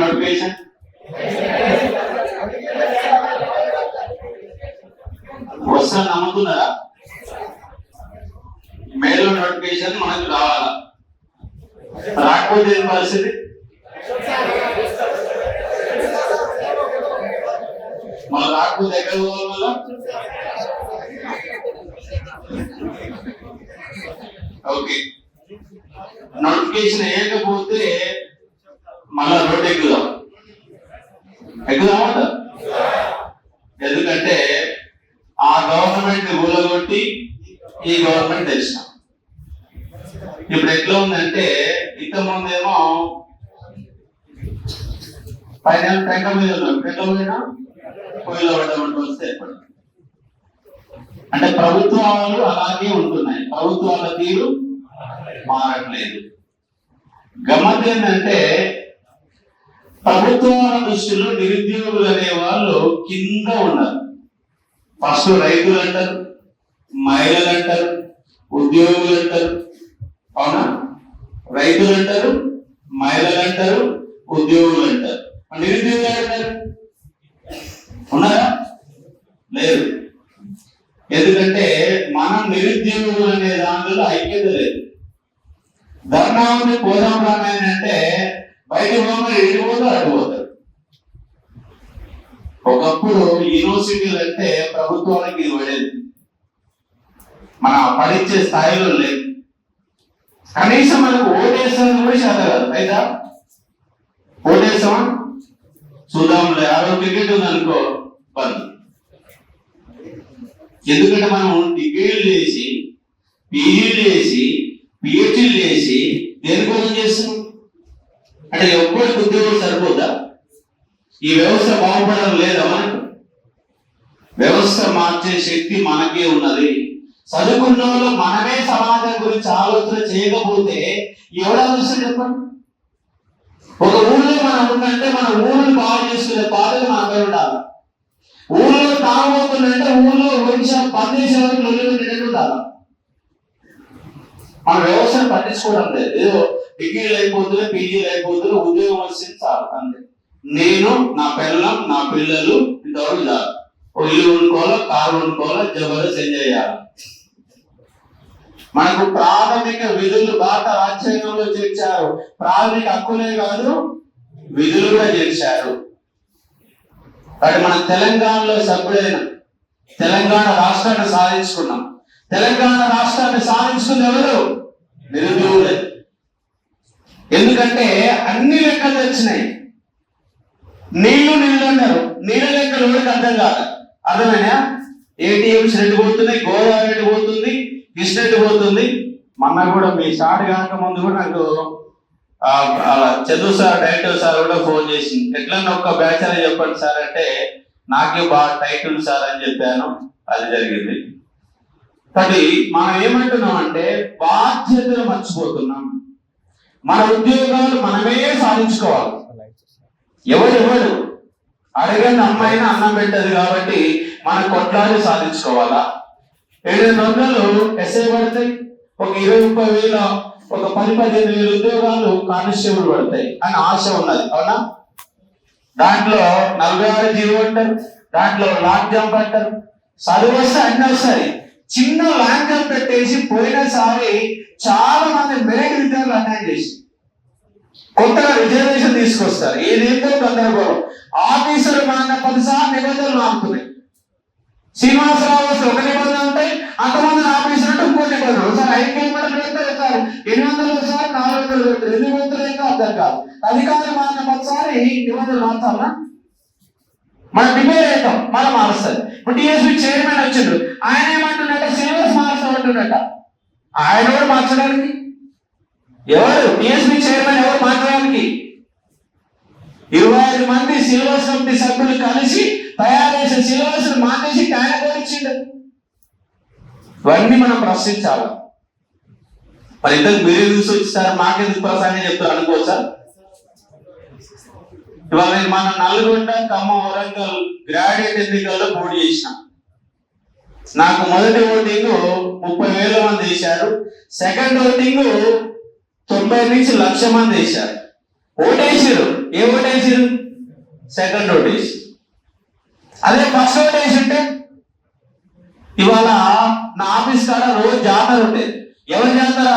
Notification వస్తాను నమ్ముతున్నారా మేలో నోటిఫికేషన్ మనకు రావాలా? రాకపోతే పరిస్థితి మనం రాకపోతే ఎక్కడ పోవాలి మళ్ళా ఓకే నోటిఫికేషన్ వేయకపోతే మళ్ళా రోడ్ ఎక్కుదాం ఎక్కుదామా ఎందుకంటే ఆ గవర్నమెంట్ ఊలగొట్టి ఈ గవర్నమెంట్ తెచ్చినాం ఇప్పుడు ఎట్లా ఉందంటే ఇంతకుముందేమో పైన టెంక మీద ఉన్నాం. టెంక మీద పొయ్యిలో పడ్డమంటూ వస్తే అంటే ప్రభుత్వాలు అలాగే ఉంటున్నాయి. ప్రభుత్వాల తీరు మారట్లేదు. గమ్మత్ ఏంటంటే ప్రభుత్వాల దృష్టిలో నిరుద్యోగులు అనే వాళ్ళు కింద ఉన్నారు. ఫస్ట్ రైతులు అంటారు మహిళలు అంటారు ఉద్యోగులు అంటారు. అవునా? రైతులు అంటారు మహిళలు అంటారు ఉద్యోగులు అంటారు. నిరుద్యోగులు అంటారు? ఉన్నారా? లేదు. ఎందుకంటే మనం నిరుద్యోగులు అనే దానిలో ఐక్యత లేదు. ధర్నా ఉంది పోదాం రామాయణ అంటే బయట పోగా ఇటు పోతారు. ఒకప్పుడు యూనివర్సిటీలు అంటే ప్రభుత్వానికి వెళ్ళేది. మన పడించే స్థాయిలో లేదు. కనీసం మనకు ఓటేసాం కూడా చేత కాదు అయితే ఓటేసామా? చూద్దాంలే ఆ రోజు టికెట్ ఉంది అనుకో బంద్. ఎందుకంటే మనం డిగ్రీలు చేసి పీజీలు చేసి పిహెచ్డీలు చేసి దేనికోసం చేస్తున్నాం అంటే ఎవ్వరికి ఉద్యోగం సరిపోదా ఈ వ్యవస్థ బాగుపడడం లేదా మనకు వ్యవస్థ మార్చే శక్తి మనకే ఉన్నది చదువుకున్నోళ్ళు మనమే సమాజం గురించి ఆలోచన చేయకపోతే ఎవరు ఆలోచన చెప్పండి ఒక ఊళ్ళో మనం ఉందంటే మన ఊళ్ళు బాగు చేసుకునే బాధలు మనపై ఉండాలి. ఊళ్ళో తాగుతుందంటే ఊళ్ళో ఒడిశా పనిచేసే వరకు లొల్లి ఉండాలి మన వ్యవసాయం పట్టించుకోవడం లేదు. ఏదో డిగ్రీలు అయిపోతుంది పీజీలు అయిపోతుంది ఉద్యోగం వచ్చింది చాలు అంతే. నేను నా పిల్లం నా పిల్లలు ఇంతవరకు చాలు ఓ ఇల్లు వండుకోవాలా కారు వండుకోవాలా జబర్దస్త్ ఎంజాయ్ చేయాలి. మనకు ప్రాథమిక విధులు భారత రాజ్యాంగంలో చేర్చారు. ప్రాథమిక హక్కులే కాదు విధులు కూడా చేర్చారు. కాబట్టి మనం తెలంగాణలో సభ్యుడైన తెలంగాణ రాష్ట్రాన్ని సాధించుకున్నాం. తెలంగాణ రాష్ట్రాన్ని సాధించుకుంది ఎవరు? నిరుద్యోగులే. ఎందుకంటే అన్ని లెక్కలు వచ్చినాయి నీళ్ళు నీళ్ళు అన్నారు. నీళ్ళ లెక్కలు ఎవరికి అర్థం కాదు. అర్థమైనా ఏటీఎంస్ రెండు పోతున్నాయి గోదావరి రెండు పోతుంది కృష్ణ పోతుంది. మొన్న కూడా మీ సార్ కాక ముందు కూడా నాకు అలా చందు సార్ డైరెక్టర్ సార్ కూడా ఫోన్ చేసింది. ఎట్లన్నా ఒక్క బ్యాచ్ అని చెప్పండి సార్ అంటే నాకే బాగా టైటిల్ సార్ అని చెప్పాను. అది జరిగింది. కాబట్టి మనం ఏమంటున్నాం అంటే బాధ్యతలు మర్చిపోతున్నాం. మన ఉద్యోగాలు మనమే సాధించుకోవాలి. ఎవడు ఎవడు అడగని అమ్మాయిని అన్నం పెట్టదు కాబట్టి మన కొట్లాడి సాధించుకోవాలా? ఏడైదు వందలు ఎస్ఐ పడతాయి. ఒక ఇరవై ముప్పై వేల ఒక పది పదిహేను వేల ఉద్యోగాలు కానిస్టేబుల్ పడతాయి. అని ఆశ ఉన్నది అవునా? దాంట్లో నలభై ఆరు జీవో అంటారు దాంట్లో లాంగ్ జంప్ అంటారు. చదువు వస్తే అన్ని వస్తాయి. చిన్న లాంగ్ జంప్ పెట్టేసి పోయినసారి చాలా మంది మెరిట్ విద్యార్థులు అన్యాయం చేసి కొత్తగా రిజర్వేషన్ తీసుకొస్తారు. ఏదేంటో గందరగోళం ఆఫీసులు మన పదిసార్లు నిబంధనలు మారుతున్నాయి. శ్రీనివాసరావు ఒక నిబంధన ఉంటాయి అంతమంది ఆఫీసర్ అంటే ఇంకో నిబంధన ఒకసారి ఐదు కిలోమీటర్లు వెళ్తే వెళ్తారు ఎనిమిది వందలు ఒకసారి నాలుగు వందలు వెళ్తారు ఎన్ని వందలు ఏంటో అర్థం కాదు. అధికారులు మారిన ఒకసారి నిబంధనలు మార్చాలా మనం డిపేర్ అవుతాం మనం మారుస్తుంది ఇప్పుడు టీఎస్పీ చైర్మన్ వచ్చిండు. ఆయన ఏమంటున్నట్ట? సిలబస్ మార్చమంటున్నట్ట ఆయన కూడా మార్చడానికి? ఎవరు? టీఎస్పీ చైర్మన్ ఎవరు మార్చడానికి? ఇరవై ఐదు మంది సిలబస్ కమిటీ సభ్యులు కలిసి తయారు చేసిన సిలబస్ మానేసి ఆయన కూడా ఇవన్నీ మనం ప్రశ్నించాలి? మరి ఇంతకు మీరే చూసి వచ్చేసారు మాకెందుకు ప్రసాదం చెప్తారు అనుకోవచ్చా? ఇవాళ నేను మన నల్గొండ ఖమ్మం వరంగల్ గ్రాడ్యుయేట్ ఎన్నికల్లో పోటీ చేసిన. నాకు మొదటి ఓటింగ్ ముప్పై వేల మంది వేశారు. సెకండ్ ఓటింగ్ తొంభై నుంచి లక్ష మంది వేశారు. ఓటేసారు ఏ ఓటేసారు సెకండ్ ఓటేసి అదే ఫస్ట్ ఓటు వేసి ఉంటే ఇవాళ నా ఆఫీస్ కాడ రోజు జాతర ఉండేది ఎవరి జాతర?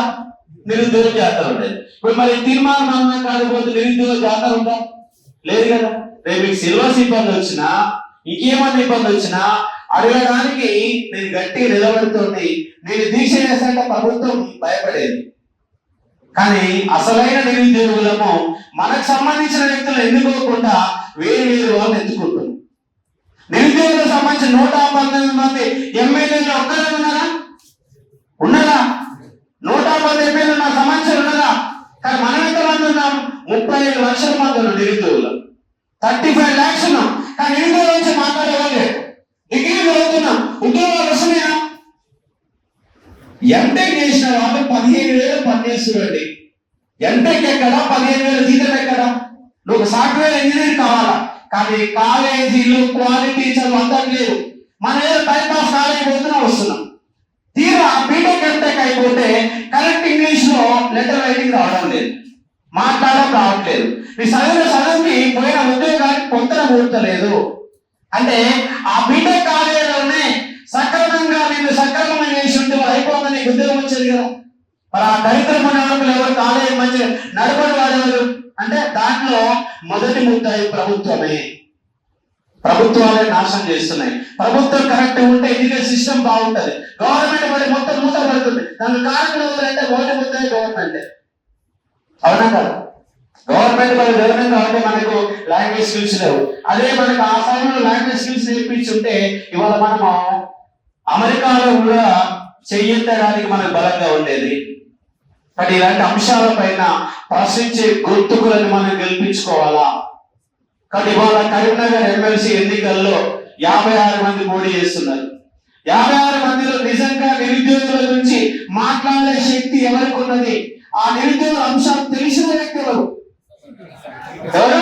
నిరుద్యోగ జాతర ఉండేది ఇప్పుడు మరి తీర్మానం అన్న కాకపోతే నిరుద్యోగ జాతర ఉందా? లేదు కదా. రేపు మీకు సిల్వర్స్ ఇబ్బంది వచ్చినా ఇంకేమన్నా ఇబ్బంది వచ్చినా అడగడానికి నేను గట్టి నిలబడుతుంది. నేను దీక్ష చేశాక ప్రభుత్వం భయపడేది. కానీ అసలైన నిరుద్యోగులము మనకు సంబంధించిన వ్యక్తులు ఎన్నుకోకుండా వేరు వేరు వాళ్ళు ఎత్తుకుంటున్నారు నిరుద్యోగులకు సంబంధించిన నూట పంతొమ్మిది మంది ఎమ్మెల్యేలు ఒక్కరే ఉన్నారా? ఉన్నారా? నూట పది ఎమ్మెల్యేలు నా సంబంధించిన ఉన్నారా? కానీ మనం ఎంతమంది ఉన్నాం? ముప్పై ఐదు లక్షల మంది ఉన్నాం నిరుద్యోగులు. థర్టీ ఫైవ్ ల్యాక్స్ ఉన్నాం. కానీ నిరుద్యోగుల నుంచి మాట్లాడేవాళ్ళు డిగ్రీ చదువుతున్నాం. ఉద్యోగాలు వస్తున్నాయా? ఎంటెక్ చేసిన వాళ్ళు పదిహేను వేలు పనిచేస్తున్నారండి ఎంటెక్ ఎక్కడ? పదిహేను వేల జీతం ఎక్కడ? నువ్వు సాఫ్ట్వేర్ ఇంజనీర్ కావాలా? కానీ కాలేజీలు క్వాలిటీ చదువు అందం లేదు మన ఏదో టైం పాస్ కాలేజీ వస్తున్నాం తీరా బీటెక్ ఎంటెక్ అయిపోతే కరెక్ట్ ఇంగ్లీష్లో లెటర్ రైటింగ్ రావడం లేదు. మాట్లాడడం రావట్లేదు. మీ చదివిన చదువుకి పోయిన ఉద్యోగానికి పొంతన కూడతలేదు అంటే ఆ బీటెక్ కాలేజీలోనే సక్రమంగా నేను సక్రమంగా చేసి ఉంటే వాళ్ళు అయిపోతుంది ఉద్యోగం వచ్చేది కదా. మరి ఆ దరిద్రం ఉన్నవాళ్ళు ఎవరు కాలేజీ మంచి నడపడి వాడేవారు అంటే దాంట్లో మొదటి ముద్దాయి ప్రభుత్వమే. ప్రభుత్వాలే నాశనం చేస్తున్నాయి. ప్రభుత్వం కరెక్ట్ ఉంటే ఎడ్యుకేషన్ సిస్టమ్ బాగుంటది. గవర్నమెంట్ మరి మొత్తం మూత పడుతుంది. దానికి కారణం ఎవరంటే మొదటి ముద్దాయి గవర్నమెంట్ అవునా కదా? గవర్నమెంట్ మరి గవర్నమెంట్ కాబట్టి మనకు లాంగ్వేజ్ స్కిల్స్ లేవు. అదే మనకు ఆ సమయంలో లాంగ్వేజ్ స్కిల్స్ నేర్పించుంటే ఇవాళ మనము అమెరికాలో కూడా చెయ్యెత్తడానికి మనకు బలంగా ఉండేది. కానీ ఇలాంటి అంశాల పైన ప్రశ్నించే గుర్తుకులను మనం గెలిపించుకోవాలా కానీ ఇవాళ కరీంనగర్ ఎమ్మెల్సీ ఎన్నికల్లో యాభై ఆరు మంది పోటీ చేస్తున్నారు. యాభై ఆరు మందిలో నిజంగా నిరుద్యోగుల నుంచి మాట్లాడే శక్తి ఎవరికి ఉన్నది? ఆ నిరుద్యోగ అంశాలు తెలిసిన వ్యక్తి ఎవరు? ఎవరు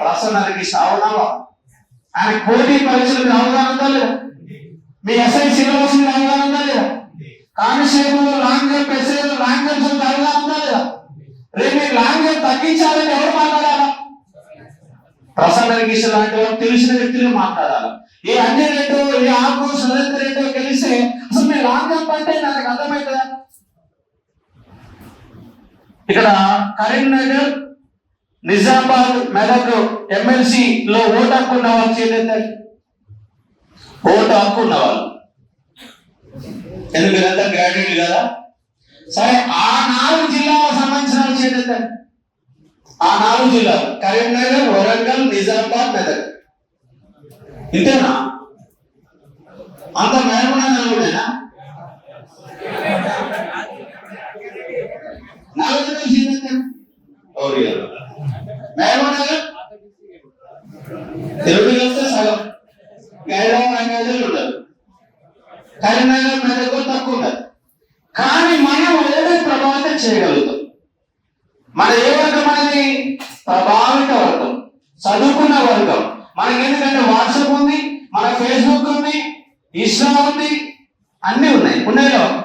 ప్రసన్నకి సావనావా ఆయన పోటీ పరీక్షలకు అవగాహన ఉందా లేదా? మీ ఎస్ఐ సిలబస్ మీద అవగాహన ఉందా లేదా? Constable long jump SI long jumps మీద అవగాహన ఉందా లేదా రేపు మీకు లాంగ్ జంప్ తగ్గించాలని ఎవరు మాట్లాడాలా? ప్రసన్న కిషన్ లాంటి వాళ్ళు తెలిసిన వ్యక్తులు మాట్లాడాలి? ఏ అంజన్ రెడ్డో ఏ ఆకు సురేంద్ర రెడ్డో తెలిస్తే అసలు మీరు లాంగ్ జంప్ అంటే నాకు అర్థమవుతుందా ఇక్కడ కరీంనగర్ నిజామాబాద్ మెదక్ ఎమ్మెల్సీ లో ఓటు హక్కు ఉన్న వాళ్ళు చేయండి ఓటు హక్కు ఉన్న వాళ్ళు. ఎందుకు వీళ్ళంతా గ్రాడ్యుయేట్ కదా? సరే ఆ నాలుగు జిల్లాలకు సంబంధించిన వాళ్ళు చేయండి ఆ నాలుగు జిల్లాలు కరీంనగర్ వరంగల్ నిజామాబాద్ మెదక్. ఇంతేనా? అంత మేరమన్నా కూడానా నాలుగు జిల్లాలు చేయండి ఓరియా మేరమన్నా తెలుగు కలిస్తే సగం. గైడవ రంగాలు ఉండదు కరీంనగర్ మెదక్ తక్కువ ఉండదు కానీ మనం ఏదో ప్రభావితం చేయగలుగుతాం మన ఏ వర్గం అనేది? ప్రభావిత వర్గం చదువుకున్న వర్గం. మనకి ఎందుకంటే వాట్సాప్ ఉంది మన ఫేస్బుక్ ఉంది ఇన్స్టా ఉంది అన్ని ఉన్నాయి. ఉన్నాయో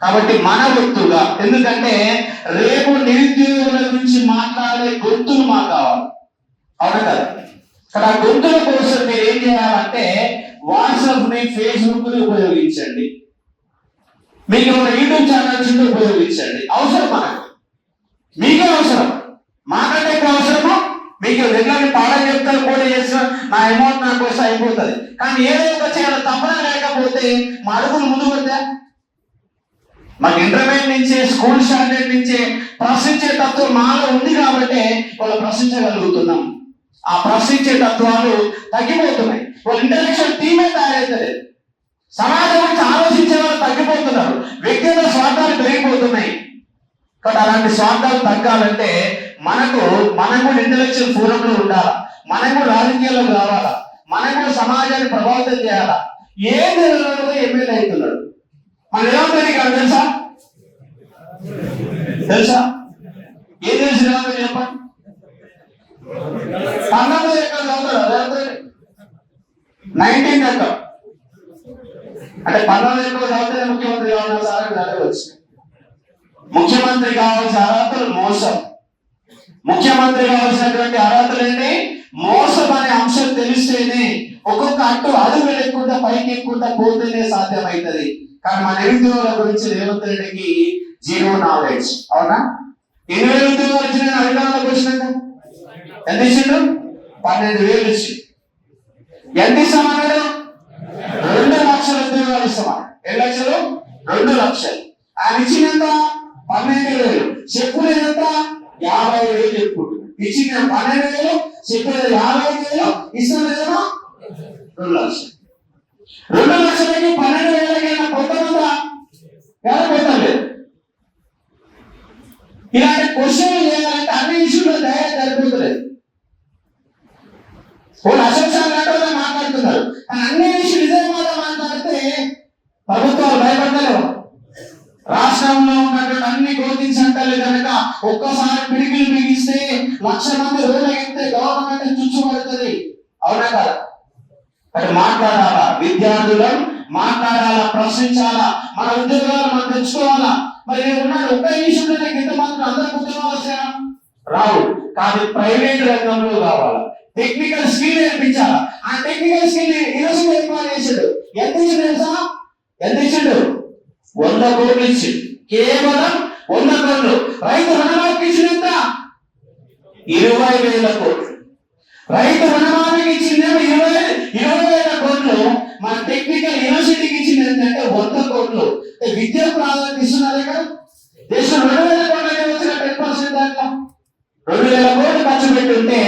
కాబట్టి మన గుర్తుగా ఎందుకంటే రేపు నిరుద్యోగుల గురించి మాట్లాడే గుర్తులు మాకు కావాలి. అవునా కదా? ఇక్కడ ఆ గుర్తుల కోసం మీరు ఏం చేయాలంటే వాట్సాప్ని ఫేస్బుక్ని ఉపయోగించండి. మీకు ఒక యూట్యూబ్ ఛానల్స్ ఉపయోగించండి. అవసరం మనకు. మీకే అవసరం. మాకంటే ఎక్కువ అవసరము? మీకు రెగ్యులర్ పాఠం చెప్తారు కూడా చేసిన నా అమౌంట్ నాకు వస్తే అయిపోతుంది. కానీ ఏదో ఒక చేయాలి తప్పన లేకపోతే మా అడుగులు ముందు పడతా మాకు ఇంటర్మీడియట్ నుంచి స్కూల్ స్టాండర్డ్ నుంచి ప్రశ్నించే తత్వం మాలో ఉంది కాబట్టి వాళ్ళు ప్రశ్నించగలుగుతున్నాం. ఆ ప్రశ్నించే తత్వాలు తగ్గిపోతున్నాయి. వాళ్ళు ఇంటలెక్చువల్ టీమే తయారవుతలేదు సమాజం గురించి ఆలోచించే వాళ్ళు తగ్గిపోతున్నారు. వ్యక్తిగత స్వార్థాలు పెరిగిపోతున్నాయి. కాబట్టి అలాంటి స్వార్థాలు తగ్గాలంటే మనకు మనకు ఇంటలెక్చువల్ ఫోరంలో ఉండాలా? మనకు రాజకీయాల్లో రావాలా? మనకు సమాజాన్ని ప్రభావితం చేయాలా? ఏ నెలలో ఎమ్మెల్యే అవుతున్నాడు. మన ఎలా ఉంటుంది ఇక్కడ తెలుసా? తెలుసా? ఏం తెలిసి రావాలి చెప్పండి. పంతొమ్మిది ఎక్కడ చదువుతాడు నైన్టీన్ ఎక్కడ అంటే పంతొమ్మిది ఎక్కడ చదివితే ముఖ్యమంత్రి కావాలన్నా సార్ అడగవచ్చు ముఖ్యమంత్రి కావాల్సిన అర్హతలు మోసం. ముఖ్యమంత్రి కావాల్సినటువంటి అర్హతలు ఏంటి? మోసం అనే అంశం తెలిస్తేనే ఒక్కొక్క అట్టు అడుగు లేకుండా పైకి ఎక్కుంటా పోతేనే సాధ్యమవుతుంది కానీ మన నిరుద్యోగుల గురించి రేవంత్ రెడ్డికి జీరో నాలెడ్జ్. అవునా? ఎన్ని వేలు ఉద్యోగం వచ్చిన అధికారంలోకి వచ్చినాక ఎంత ఇచ్చిండు పన్నెండు వేలు ఇచ్చి ఎంత ఇస్తామన్నాడు రెండు లక్షల ఉద్యోగాలు ఇస్తామన్నాడు ఎన్ని లక్షలు? రెండు లక్షలు. ఆయన ఇచ్చినంత పన్నెండు వేలు. చెప్పులు ఎంత? యాభై వేలు చెప్పుకుంటు ఇచ్చిన పన్నెండు వేలు చెప్పేది యాభై వేలు ఇస్తున్నదేమో రెండు లక్షలు. రెండు లక్షలకి పన్నెండు వేలకైనా పొందనుందా ఎలా పొందలేదు ఇలాంటి క్వశ్చన్లు చేయాలంటే అన్ని ఇష్యూలో దయ సరిపోతలేదు వాళ్ళు అసంశాలు లాంటి మాట్లాడుతున్నారు. కానీ అన్ని ఇష్యూ నిజంగా మాట్లాడితే ప్రభుత్వాలు భయపడలేవు రాష్ట్రంలో ఉన్నటువంటి అన్ని కోచింగ్ కనుక ఒక్కసారి పిడికిలు బిగిస్తే లక్ష మంది రోడ్లెక్కితే గవర్నమెంట్ చుచ్చుపడుతుంది. అవునా కదా? అటు మాట్లాడాలా? విద్యార్థులం మాట్లాడాలా? ప్రశ్నించాలా? మన ఉద్యోగాలు మనం తెచ్చుకోవాలా? మరి ఉన్నాడు ఒక్క నిమిషంలో ఇంతమంది అందరికి ఉద్యోగాలు వస్తాయా రావు. కానీ ప్రైవేట్ రంగంలో కావాలా? టెక్నికల్ స్కిల్ నేర్పించాలా? ఆ టెక్నికల్ స్కిల్ ఈరోజు ఏర్పాటు చేసాడు. ఎంత ఇచ్చిండు తెలుసా? ఎంత ఇచ్చిండు? వంద కోట్లు ఇచ్చి కేవలం వంద కోట్లు. రైతు రుణమాఫీ ఇచ్చినంత ఇరవై వేల కోట్లు. రైతు రుణమాఫీకి ఇచ్చిందేమో ఇరవై ఇరవై వేల కోట్లు. మన టెక్నికల్ యూనివర్సిటీకి ఇచ్చింది ఏంటంటే వంద కోట్లు. విద్య ప్రాధాన్యత ఇస్తున్నారు కదా. దేశం రెండు వేల కోట్లకి వచ్చిన టెన్ పర్సెంట్ దాకా రెండు వేల కోట్లు ఖర్చు పెట్టుంటే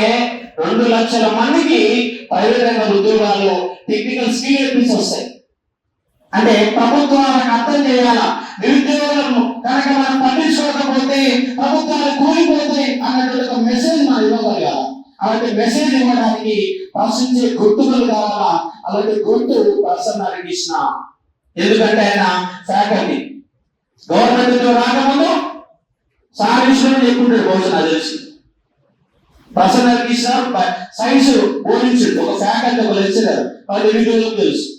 రెండు లక్షల మందికి ప్రైవేట్ రంగ ఉద్యోగాలు టెక్నికల్ స్కిల్ నేర్పించి వస్తాయి. అంటే ప్రభుత్వాలకు అర్థం చేయాల? నిరుద్యోగులను కనుక మనం పట్టించుకోకపోతే ప్రభుత్వాలు కూలిపోతాయి అన్నటువంటి ఒక మెసేజ్ మనం ఇవ్వగలగాలి? అలాంటి మెసేజ్ ఇవ్వడానికి ప్రశ్నించే గుర్తుకలు కావాలా? అలాంటి గుర్తు ప్రసన్న కృష్ణ ఎందుకంటే ఆయన ఫ్యాకల్టీ గవర్నమెంట్ రాకముందు సాధించడం చెప్పుకుంటాడు బహుశా నాకు తెలిసి. ప్రసన్న కృష్ణ సైన్స్ బోధించు ఒక ఫ్యాకల్టీ ఒక లెక్చరర్ పది నిరుద్యోగులకు తెలుసు.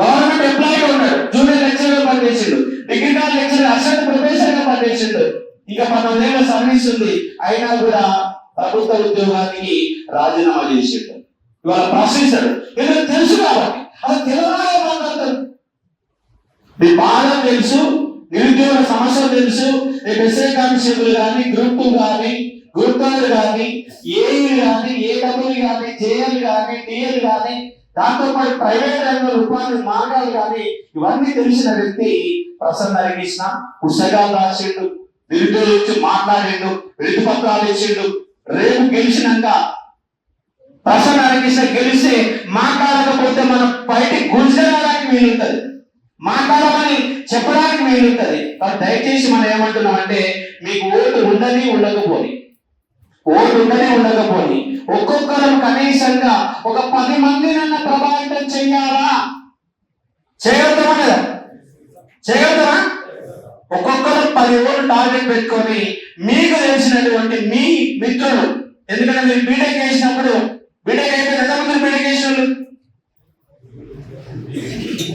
గవర్నమెంట్ ఎంప్లాయీ ఉన్నాడు. జూనియర్ లెక్చరర్ పనిచేసిండు. డిగ్రీ కాలేజ్ లెక్చరర్ అసిస్టెంట్ ప్రొఫెసర్గా పనిచేసిండు. ఇంకా పంతొమ్మిదేళ్ళ సర్వీస్ ఉంది. అయినా కూడా ప్రభుత్వ ఉద్యోగానికి రాజీనామా చేసిండు. ఇవాళ ప్రశ్నిస్తాడు. ఎందుకు తెలుసు కాబట్టి? అది తెలంగాణ మాట్లాడతారు మీ బాధ తెలుసు నిరుద్యోగ సమస్యలు తెలుసు రేపు ఎస్ఐ కానిస్టేబుల్ కానీ గ్రూప్ టూ కానీ గ్రూప్ కానీ ఏఈ కానీ ఏడబ్ల్యూ కానీ జేఎల్ కానీ టిఎల్ కానీ దాంతో పాటు ప్రైవేట్ రంగంలో ఉపాధి మార్గాలు కానీ ఇవన్నీ తెలిసిన వ్యక్తి ప్రసన్న హరికృష్ణ పుస్తకాలు రాసిండు నిరుద్యోగులు వచ్చి మాట్లాడిండు విధి పత్రాలు ఇచ్చిండు. రేపు గెలిచినాక ప్రసన్న హరికృష్ణ గెలిస్తే మాట్లాడకపోతే మనం బయటికి గుంజడానికి వీలుంటది. మాట్లాడమని చెప్పడానికి వీలుంటది. కానీ దయచేసి మనం ఏమంటున్నాం అంటే మీకు ఓటు ఉండని ఉండకపోని. ఓటు ఉండనే ఉండకపోని ఒక్కొక్కరం కనీసంగా ఒక పది మందినన్న ప్రభావితం చెయ్యాలా చేయగలుగుతామా లేదా? చేయగలుగుతామా? ఒక్కొక్కరు పది ఓట్లు టార్గెట్ పెట్టుకొని మీకు తెలిసినటువంటి మీ మిత్రులు ఎందుకంటే మీరు బీటెక్ చేసినప్పుడు బీటెక్ అయిపోయిన ఎంతమంది బీటెక్ చేసిన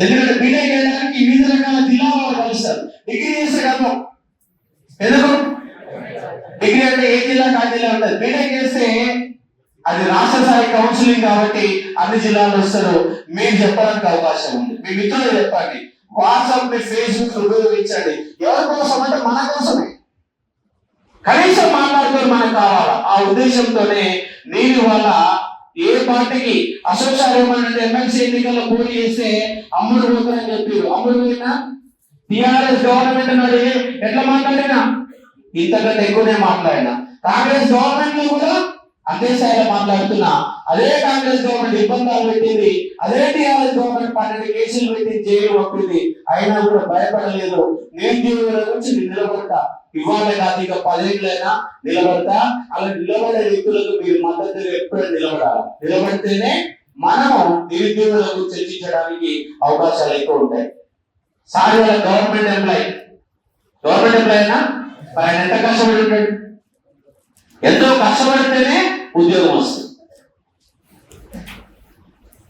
ఎందుకంటే బీటెక్ చేయడానికి వివిధ రకాల జిల్లాలో కలుస్తారు. డిగ్రీ చేస్తే కదా. ఎందుకు? ఏ ఉండదు. బీటెక్ చేస్తే అది రాష్ట్ర స్థాయి కౌన్సిలింగ్ కాబట్టి అన్ని జిల్లాలు వస్తారు. మీరు చెప్పడానికి అవకాశం ఉంది. మీ మిత్రులు చెప్పండి. వాట్సాప్ మీ ఫేస్బుక్ ఉపయోగించండి. ఎవరి కోసం అంటే మన కోసమే. కనీసం మాట్లాడుకొని మనకు కావాలా? ఆ ఉద్దేశంతోనే నేను వల్ల ఏ పార్టీకి అశోక్ ఏమన్నంటే ఎమ్మెల్సీ ఎన్నికల్లో పోటీ చేస్తే అమ్ముడు పోతారని చెప్పారు. అమ్ముడు పోయినా? టిఆర్ఎస్ గవర్నమెంట్ అన్నాడు ఎట్లా మాట్లాడినా? ఇంతకంటే ఎక్కువనే మాట్లాడినా. కాంగ్రెస్ గవర్నమెంట్లో కూడా అదే స్థాయిలో మాట్లాడుతున్నా. అదే కాంగ్రెస్ గవర్నమెంట్ ఇబ్బందులు పెట్టింది. అదే టీఆర్ఎస్ గవర్నమెంట్ పన్నెండు కేసులు పెట్టి జైలు పంపింది అయినా కూడా భయపడలేదు. నేను జీవుల గురించి నిలబడతా. ఇవాళ కాదు ఇక పదేళ్ళైనా నిలబడతా. అలా నిలబడే వ్యక్తులకు మీరు మద్దతు ఎప్పుడైనా నిలబడాలి? నిలబడితేనే మనం నిరుద్యోగుల గురించి చర్చించడానికి అవకాశాలు ఎక్కువ ఉంటాయి. Sir government employee. Government employee అయినా మరి ఆయన ఎంత కష్టపడి ఉంటాడు? ఎంతో కష్టపడితేనే ఉద్యోగం వస్తుంది.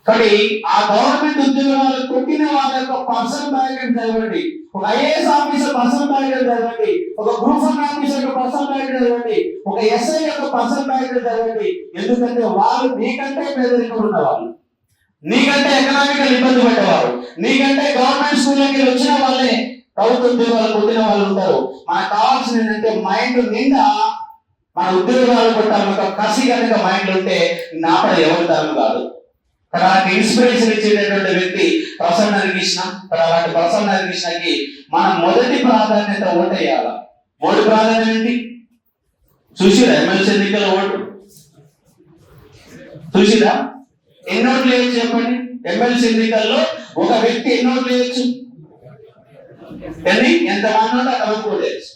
కాబట్టి ఆ గవర్నమెంట్ ఉద్యోగాలు కొట్టిన వాళ్ళ యొక్క పర్సనల్ బ్యాక్గ్రౌండ్ చదవండి. ఒక ఐఏఎస్ ఆఫీసర్ పర్సనల్ బ్యాక్గ్రౌండ్ చదవండి. ఒక గ్రూప్ వన్ ఆఫీసర్ యొక్క పర్సనల్ బ్యాక్గ్రౌండ్ చదవండి. ఒక ఎస్ఐ యొక్క పర్సనల్ బ్యాక్గ్రౌండ్ చదవండి. ఎందుకంటే వాళ్ళు నీకంటే పేదరికం ఉన్నవాళ్ళు. నీకంటే ఎకనామికల్ ఇబ్బంది పడ్డవారు. నీకంటే గవర్నమెంట్ స్కూల్లోకి వచ్చిన వాళ్ళే ప్రభుత్వ ఉద్యోగాలు పొందిన వాళ్ళు ఉంటారు. మనకు కావాల్సింది ఏంటంటే మైండ్ నిండా మన ఉద్యోగాలు కొట్టాలి ఒక కసి కనుక మైండ్ ఉంటే నాపడ ఎవరి తరం కాదు. కానీ అలాంటి ఇన్స్పిరేషన్ ఇచ్చేటటువంటి వ్యక్తి ప్రసన్న కృష్ణ మరి అలాంటి ప్రసన్న కృష్ణకి మనం మొదటి ప్రాధాన్యత ఓటేయాల ఓటు ప్రాధాన్యత ఏంటి? చూసిరా ఎమ్మెల్సీ ఎన్నికల ఓటు? చూసిరా? ఎన్ని ఓట్లు వేయచ్చు చెప్పండి. ఎమ్మెల్సీ ఎన్నికల్లో ఒక వ్యక్తి ఎన్ని ఓట్లు వేయచ్చు ఎన్ని? ఎంత మంది ఉంటే అంతమంది వేయచ్చు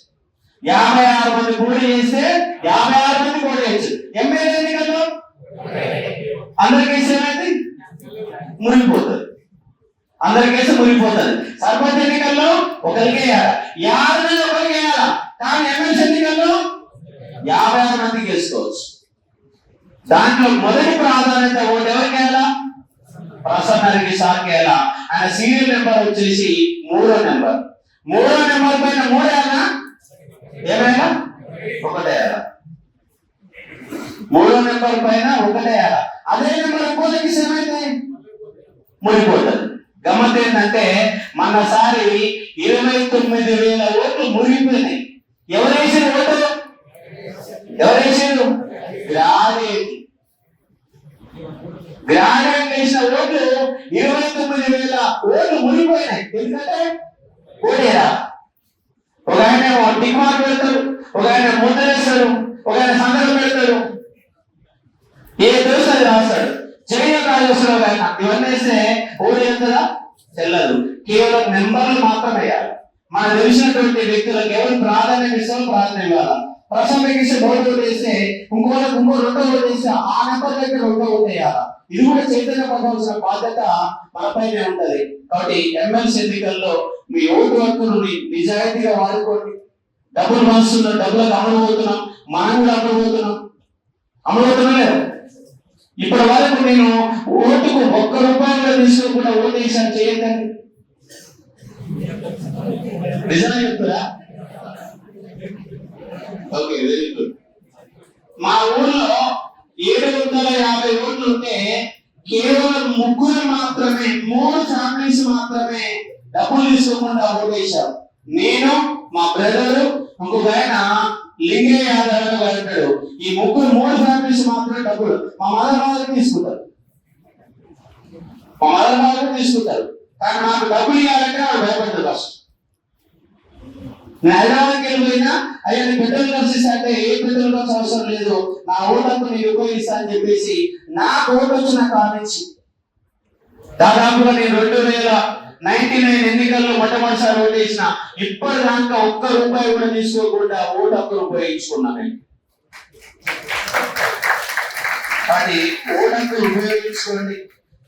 యాభై ఆరు మంది పోటీ చేస్తే యాభై ఆరు మంది పోటీ చేయొచ్చు. ఎమ్మెల్యే ఎన్నికల్లో? అందరికీ ఏమైంది మునిగిపోతుంది అందరికేసి మునిగిపోతుంది సర్పంచ్ ఎన్నికల్లో ఒకరికి వేయాలి? యాభై మంది ఒకరికి వేయాలా? కానీ ఎమ్మెల్సీ ఎన్నికల్లో యాభై ఆరు మందికి వేసుకోవచ్చు దాంట్లో మొదటి ప్రాధాన్యత ఓటు ఎవరికి వేయాలా? ప్రసన్నరికి సార్కి వేయాలా? ఆయన సీరియల్ నెంబర్ వచ్చేసి మూడో నెంబర్ మూడో నెంబర్ పైన మూడేనా ఏమైనా ఒకటేయాలా మూడో నెంబర్ పైన ఒకటేయాలా అదే నెంబర్ ఇంకోటికి ఏమైతే మునిగిపోతుంది గమ్మత్ ఏంటంటే మొన్నసారి ఇరవై తొమ్మిది వేల ఓట్లు మునిగిపోయినాయి ఎవరు వేసిన ఓటు ఎవరు వేసారు గ్రాడ్యుయేట్ గ్రాడ్యుయేట్ వేసిన ఓట్లు ఇరవై తొమ్మిది వేల ఓట్లు మునిగిపోయినాయి ఎందుకంటే ఓటేరా ఒక ఆయన టిక్ పెడతారు ఒక ఆయన ముద్రేస్తారు ఒక ఆయన సందర్భం పెడతారు ఏ తెలుసు అది రాస్తాడు. జైన ఒక ఆయన ఇవన్నీ వేస్తే ఊరు వెళ్తుందా చెల్లదు కేవలం నెంబర్లు మాత్రమే వేయాలి. మనకు తెలిసినటువంటి వ్యక్తులకు కేవలం ప్రాధాన్యం ఇస్తాం ప్రాధాన్యం ఇవ్వాలి. ప్రసన్నకి ఇస్తే చేస్తే ఓటు వేస్తే ఇంకోళ్ళకి ఇంకో రెండో ఓటు ఆ నెంబర్ దగ్గర రెండో ఓటు ఇది కూడా చైతన్య పడవలసిన బాధ్యత మనపైనే ఉంటది. కాబట్టి ఎమ్మెల్సీ ఎన్నికల్లో మీ ఓటు హక్కును నిజాయితీగా వాడుకోండి. డబ్బులు పంచుతున్నాం డబ్బులకు అమలు పోతున్నాం మనం కూడా అమలు పోతున్నాం అమలు పోతున్నాం ఇప్పటి వరకు నేను ఓటుకు ఒక్క రూపాయలు తీసుకోకుండా ఓటు వేసాను చేయొద్దండి. నిజంగా చెప్తారా ఓకే వెరీ గుడ్. మా ఊర్లో ఏడు వందల యాభై ఓట్లు ఉంటే కేవలం ముగ్గురు మాత్రమే మూడు ఫ్యామిలీస్ మాత్రమే డబ్బులు తీసుకోకుండా ఓటేశారు నేను మా బ్రదరు ఇంకొక ఆయన లింగయ్య యాదవ్ అని అంటాడు ఈ ముగ్గురు మూడు ఫ్యామిలీస్ మాత్రమే డబ్బులు. మా మదర్ మాదర్ తీసుకుంటారు. మా మదర్ మాదర్ తీసుకుంటారు. కానీ నాకు డబ్బులు ఇవ్వాలంటే వాళ్ళు భయపడతారు ఫస్ట్. నేను హైదరాబాద్కి వెళ్ళిపోయినా అయ్యా నీ పెట్రోల్ ఖర్చు అంటే ఏ పెట్రోల్ ఖర్చు అవసరం లేదు నా ఓటంతా నేను ఉపయోగిస్తా అని చెప్పేసి నా ఓటు నాకు కానించి దాదాపుగా నేను రెండు వేల నైన్టీ నైన్ ఎన్నికల్లో మొట్టమొదటిసారి ఓటేసిన ఇప్పటి ఇప్పటిదాకా ఒక్క రూపాయి కూడా తీసుకోకుండా ఓటు హక్కును ఉపయోగించుకున్నా నేను. కానీ ఓటు ఉపయోగించుకోండి.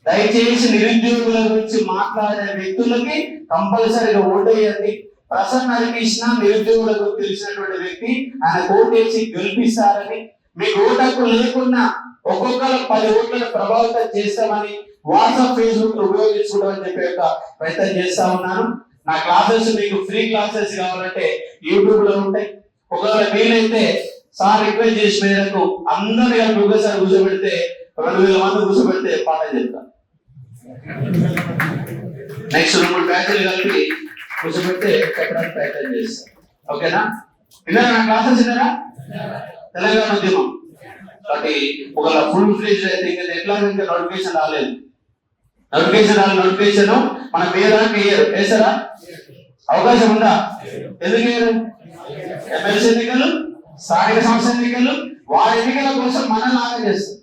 దయచేసి నిరుద్యోగుల గురించి మాట్లాడే వ్యక్తులకి కంపల్సరీగా ఓటేయండి ప్రసన్న హరికృష్ణ నిరుద్యోగులకు తెలిసినటువంటి వ్యక్తి ఆయన ఓటేసి గెలిపిస్తారని మీకు ఓటకు లేకున్నా ఒక్కొక్కరు పది ఓట్లను ప్రభావితం చేస్తామని వాట్సాప్ ఫేస్బుక్ ఉపయోగించుకుంటామని చెప్పి యొక్క ప్రయత్నం చేస్తా ఉన్నాను. నా క్లాసెస్ మీకు ఫ్రీ క్లాసెస్ కావాలంటే యూట్యూబ్లో ఉంటాయి. ఒకవేళ వీలైతే సార్ రిక్వెస్ట్ చేసిన మేరకు అందరినీ కలిపి ఒకసారి కూర్చోబెడితే రెండు వేల మంది కూర్చోబెడితే పాఠం చెప్తాను నెక్స్ట్ రెండు మూడు బ్యాచ్లు కలిపి కూర్చోబెడితే చెప్పడానికి ప్రయత్నం చేస్తాం. ఓకేనా? విన్నారా? నా క్లాసెస్ విన్నారా తెలంగాణ ఉద్యమం. కాబట్టి ఒకవేళ ఫుల్ ఫ్లేజ్ అయితే ఇంకా ఎట్లా ఇంకా నోటిఫికేషన్ రాలేదు. నోటిఫికేషన్ రాలేదు నోటిఫికేషన్ మన పేదానికి వేయరు. వేసారా అవకాశం ఉందా? ఎందుకు వేయరు? ఎమ్మెల్సీ ఎన్నికలు స్థానిక సంస్థ ఎన్నికలు వారి ఎన్నికల కోసం మనల్ని లాగా చేస్తారు.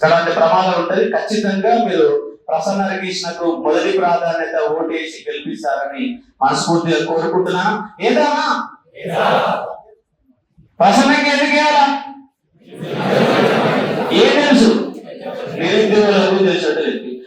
అలాంటి ప్రమాదం ఉంటుంది. ఖచ్చితంగా మీరు ప్రసన్న కృష్ణకు మొదటి ప్రాధాన్యత ఓటేసి గెలిపిస్తారని మనస్ఫూర్తిగా కోరుకుంటున్నాం. ఏదానా ప్రసన్నకి ఎందుకు ఏ తెలుసు? నిరుద్యోగులకు తెలుసు?